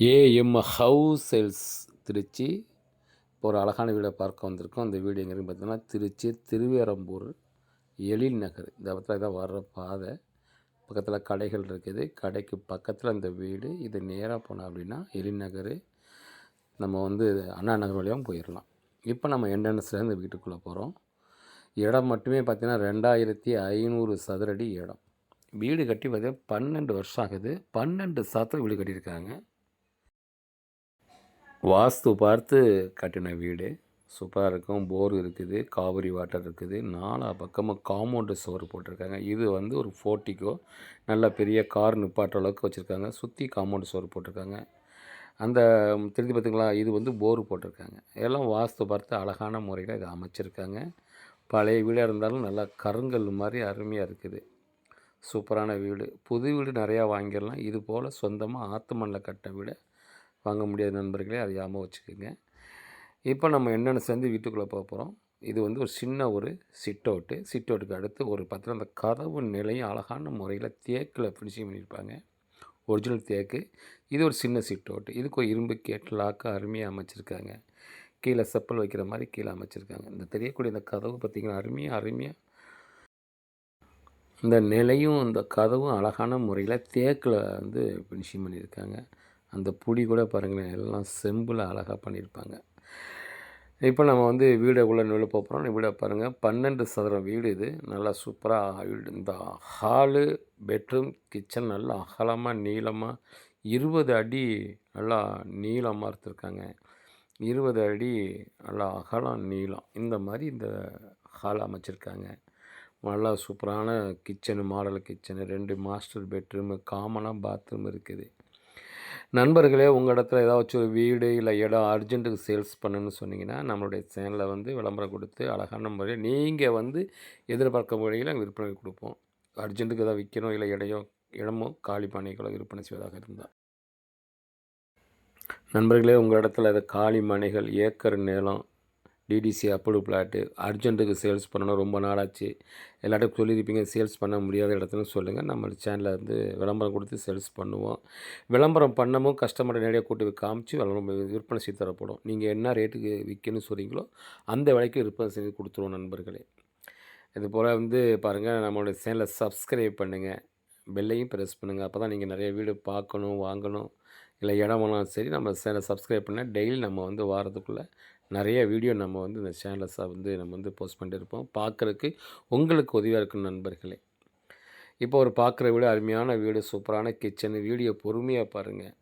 AM house sales Trichy இப்போ ஒரு அழகான வீடை பார்க்க வந்திருக்கோம். அந்த வீடு எங்கே பார்த்தீங்கன்னா திருச்சி திருவேரம்பூர் எழில் நகர். இந்த இடத்துல தான் வர்ற பாதை. பக்கத்தில் கடைகள் இருக்குது. கடைக்கு பக்கத்தில் அந்த வீடு. இது நேராக போனோம் அப்படின்னா எழில் நகர். நம்ம வந்து அண்ணா நகர் வழியாகவும் போயிடலாம் இப்போ நம்ம என்ட்ரன்ஸில் இந்த வீட்டுக்குள்ளே போகிறோம் இடம் மட்டுமே பார்த்திங்கன்னா ரெண்டாயிரத்தி ஐநூறு சதுரடி இடம். வீடு கட்டி பார்த்தீங்கன்னா பன்னெண்டு வருஷம் ஆகுது. பன்னெண்டு சதுர வீடு கட்டியிருக்காங்க. வாஸ்து பார்த்து கட்டின வீடு. சூப்பராக இருக்கும். போர் இருக்குது. காவிரி வாட்டர் இருக்குது. நாலா பக்கமாக காம்பவுண்டு சோறு போட்டிருக்காங்க. இது வந்து ஒரு ஃபோர்ட்டிக்கோ நல்ல பெரிய கார் நிப்பாட்டுற அளவுக்கு வச்சுருக்காங்க. சுற்றி காம்பவுண்டு சுவர் போட்டிருக்காங்க. அந்த தெரிஞ்சு பார்த்திங்களா இது வந்து போர் போட்டிருக்காங்க. எல்லாம் வாஸ்து பார்த்து அழகான முறையில் இதை அமைச்சிருக்காங்க. பழைய வீடாக இருந்தாலும் நல்லா கருங்கல் மாதிரி அருமையாக இருக்குது. சூப்பரான வீடு. புது வீடு நிறையா வாங்கிடலாம். இது போல் சொந்தமாக ஆற்று மண்ணில் கட்ட வீடை. வாங்க முடியாத நண்பர்களே அதை ஞாபகம் வச்சுக்கோங்க. இப்போ நம்ம என்னென்ன சேர்ந்து வீட்டுக்குள்ளே போக போகிறோம் இது வந்து ஒரு சின்ன ஒரு சிட் அவுட்டு சிட் அவுட்டுக்கு அடுத்து ஒரு பத்திரம் அந்த கதவு நிலையும் அழகான முறையில் தேக்கில் ஃபினிஷிங் பண்ணியிருப்பாங்க. ஒரிஜினல் தேக்கு. இது ஒரு சின்ன சிட் அவுட்டு இதுக்கு ஒரு இரும்பு கேட் லாக்கு அருமையாக அமைச்சிருக்காங்க. கீழே செப்பல் வைக்கிற மாதிரி கீழே அமைச்சிருக்காங்க. இந்த தெரியக்கூடிய இந்த கதவு பார்த்திங்கன்னா அருமையாக அருமையாக இந்த நிலையும் இந்த கதவும் அழகான முறையில் தேக்கில் வந்து ஃபினிஷிங் பண்ணியிருக்காங்க. அந்த புளி கூட பாருங்களேன் எல்லாம் செம்பில் அழகாக பண்ணியிருப்பாங்க. இப்போ நம்ம வந்து வீடை உள்ள போகிறோம் வீடை பாருங்கள் பன்னெண்டு சதுரம் வீடு இது. நல்லா சூப்பராக வீடு இந்த ஹாலு பெட்ரூம் கிச்சன் நல்லா அகலமாக நீளமாக இருபது அடி நல்லா நீளமாக எடுத்துருக்காங்க. இருபது அடி நல்லா அகலம் நீளம். இந்த மாதிரி இந்த ஹால் அமைச்சிருக்காங்க. நல்லா சூப்பரான கிச்சனு மாடல் கிச்சனு ரெண்டு மாஸ்டர் பெட்ரூமு காமனாக பாத்ரூம் இருக்குது. நண்பர்களே உங்கள் இடத்துல ஏதாச்சும் ஒரு வீடு இல்லை இடம் அர்ஜென்ட்டுக்கு சேல்ஸ் பண்ணுன்னு சொன்னீங்கன்னா நம்மளுடைய சேனலை வந்து விளம்பரம் கொடுத்து அழகான முறையில் நீங்கள் வந்து எதிர்பார்க்க முறையில் நாங்கள் விற்பனை கொடுப்போம். அர்ஜென்ட்டுக்கு ஏதாவது விற்கணும் இல்லை இடையோ இடமோ காலி பானைகளோ விற்பனை செய்வதாக இருந்தால். நண்பர்களே உங்கள் இடத்துல அது காலி மனைகள் ஏக்கர் நிலம் டிடிசி அப்ரூவ் பிளாட்டு அர்ஜென்ட்டுக்கு சேல்ஸ் பண்ணணும். ரொம்ப நாளாச்சு. எல்லாத்துக்கும் சொல்லியிருப்பீங்க சேல்ஸ் பண்ண முடியாத இடத்துல சொல்லுங்கள் நம்ம சேனலில் வந்து விளம்பரம் கொடுத்து சேல்ஸ் பண்ணுவோம். விளம்பரம் பண்ணமும் கஸ்டமரை நிறைய கூட்டி காமிச்சு விளம்பரம் விற்பனை செய்து தரப்படும். நீங்கள் என்ன ரேட்டுக்கு விற்கணும்னு சொல்கிறீங்களோ அந்த விலைக்கு விற்பனை செய்து கொடுத்துருவோம் நண்பர்களே. இது போல் வந்து பாருங்கள் நம்மளுடைய சேனலை சப்ஸ்கிரைப் பண்ணுங்கள் பெல்லையும் ப்ரெஸ் பண்ணுங்கள் அப்போ தான் நீங்கள் நிறைய வீடு பார்க்கணும் வாங்கணும். இல்லை இடமெல்லாம் சரி நம்ம சேனலை சப்ஸ்கிரைப் பண்ணால் டெய்லி நம்ம வந்து வாரத்துக்குள்ளே நிறைய வீடியோ நம்ம வந்து இந்த சேனல்ஸை வந்து நம்ம வந்து போஸ்ட் பண்ணிட்டு இருப்போம். பார்க்குறதுக்கு உங்களுக்கு உதவியாக இருக்கும் நண்பர்களே. இப்போ ஒரு பார்க்குற வீடு அருமையான வீடு சூப்பரான கிச்சனு வீடியோ பொறுமையாக பாருங்கள்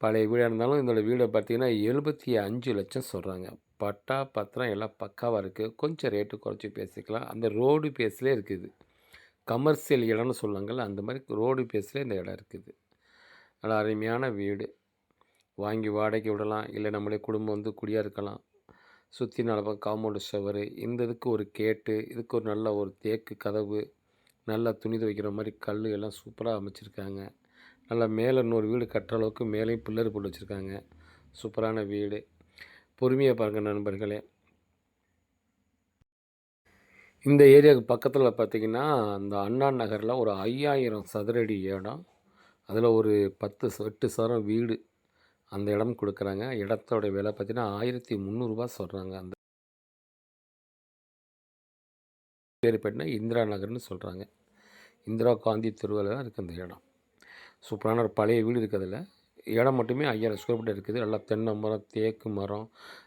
பழைய வீடாக இருந்தாலும் இதோட வீடை பார்த்தீங்கன்னா எழுபத்தி அஞ்சு லட்சம் சொல்கிறாங்க பட்டா பத்திரம் எல்லாம் பக்காவாக இருக்குது கொஞ்சம் ரேட்டு குறைச்சி பேசிக்கலாம். அந்த ரோடு பேஸ்லேயே இருக்குது. கமர்ஷியல் இடம்னு சொல்லுவாங்கள்ல அந்த மாதிரி ரோடு பேஸ்லேயே இந்த இடம் இருக்குது. நல்லா அருமையான வீடு. வாங்கி வாடகைக்கு விடலாம். இல்லை நம்மளே குடும்பம் வந்து குடியாக இருக்கலாம். சுற்றி நடப்போம் காம்பவுண்டு ஷவரு இந்த இதுக்கு ஒரு கேட்டு இதுக்கு ஒரு நல்ல ஒரு தேக்கு கதவு நல்லா துணி துவைக்கிற மாதிரி கல் எல்லாம் சூப்பராக அமைச்சிருக்காங்க. நல்லா மேலே இன்னொரு வீடு கட்டுற அளவுக்கு மேலேயும் பில்லர் போட்டு வச்சுருக்காங்க. சூப்பரான வீடு. பொறுமையாக பாருங்கள் நண்பர்களே. இந்த ஏரியாவுக்கு பக்கத்தில் பார்த்திங்கன்னா அந்த அண்ணா நகரில் ஒரு ஐயாயிரம் சதுரடி இடம். அதில் ஒரு பத்து எட்டு சதுரம் வீடு அந்த இடம் கொடுக்குறாங்க. இடத்தோட விலை பார்த்தீங்கன்னா ஆயிரத்தி முந்நூறுரூவா சொல்கிறாங்க அந்த பேர் பார்த்தீங்கன்னா இந்திரா நகர்னு சொல்கிறாங்க இந்திரா காந்தி தெருவில் தான் இருக்குது அந்த இடம். சூப்பரான ஒரு பழைய வீடு இருக்குது அதில். இடம் மட்டுமே ஐயாயிரம் ஸ்கொயர் ஃபீட் இருக்குது. நல்லா தென்னை மரம் தேக்கு மரம்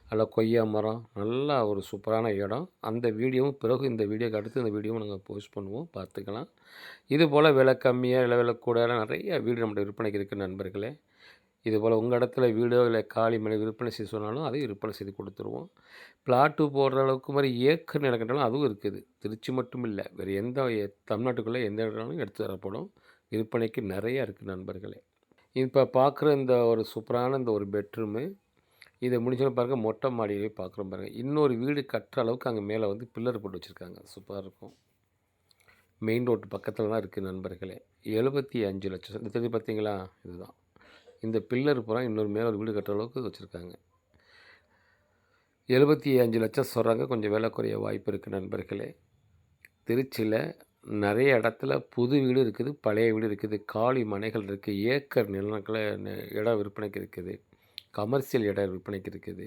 நல்லா கொய்யா மரம் நல்லா ஒரு சூப்பரான இடம். அந்த வீடியோவும் பிறகு இந்த வீடியோக்கு அடுத்து இந்த வீடியோவும் நாங்கள் போஸ்ட் பண்ணுவோம். பார்த்துக்கலாம். இது போல் விலை கம்மியாக இல்லை விலை கூட நிறைய வீடு நம்மளுடைய விற்பனைக்கு இருக்குது நண்பர்களே. இதுபோல் உங்கள் இடத்துல வீடோ இல்லை காலி மனை விற்பனை செய்ய சொன்னாலும் அதையும் விற்பனை செய்து கொடுத்துருவோம். பிளாட்டு போடுற அளவுக்கு மாதிரி ஏக்கர் நிலக்கட்டாலும் அதுவும் இருக்குது. திருச்சி மட்டும் இல்லை வேறு எந்த தமிழ்நாட்டுக்குள்ளே எந்த இடம்னாலும் எடுத்து தரப்படும். விற்பனைக்கு நிறையா இருக்குது நண்பர்களே. இப்போ பார்க்குற இந்த ஒரு சூப்பரான இந்த ஒரு பெட்ரூமு இதை முடிஞ்சோன்னு பாருங்கள் மொட்டை மாடியிலே பார்க்குறோம் பாருங்கள் இன்னொரு வீடு கட்டுற அளவுக்கு அங்கே மேலே வந்து பில்லர் போட்டு வச்சுருக்காங்க. சூப்பராக இருக்கும். மெயின் ரோட்டு பக்கத்தில் தான் இருக்குது நண்பர்களே. எழுபத்தி அஞ்சு லட்சம். இந்த தெரிஞ்சு பார்த்தீங்களா? இதுதான். இந்த பில்லர் பூரா இன்னொரு மேலே ஒரு வீடு கட்டுற அளவுக்கு வச்சுருக்காங்க. எழுபத்தி அஞ்சு லட்சம் சொல்கிறாங்க கொஞ்சம் விலை குறைய வாய்ப்பு இருக்குது நண்பர்களே. திருச்சியில் நிறைய இடத்துல புது வீடு இருக்குது பழைய வீடு இருக்குது காலி மனைகள் இருக்குது ஏக்கர் நிலங்களை இடம் விற்பனைக்கு இருக்குது கமர்ஷியல் இடம் விற்பனைக்கு இருக்குது.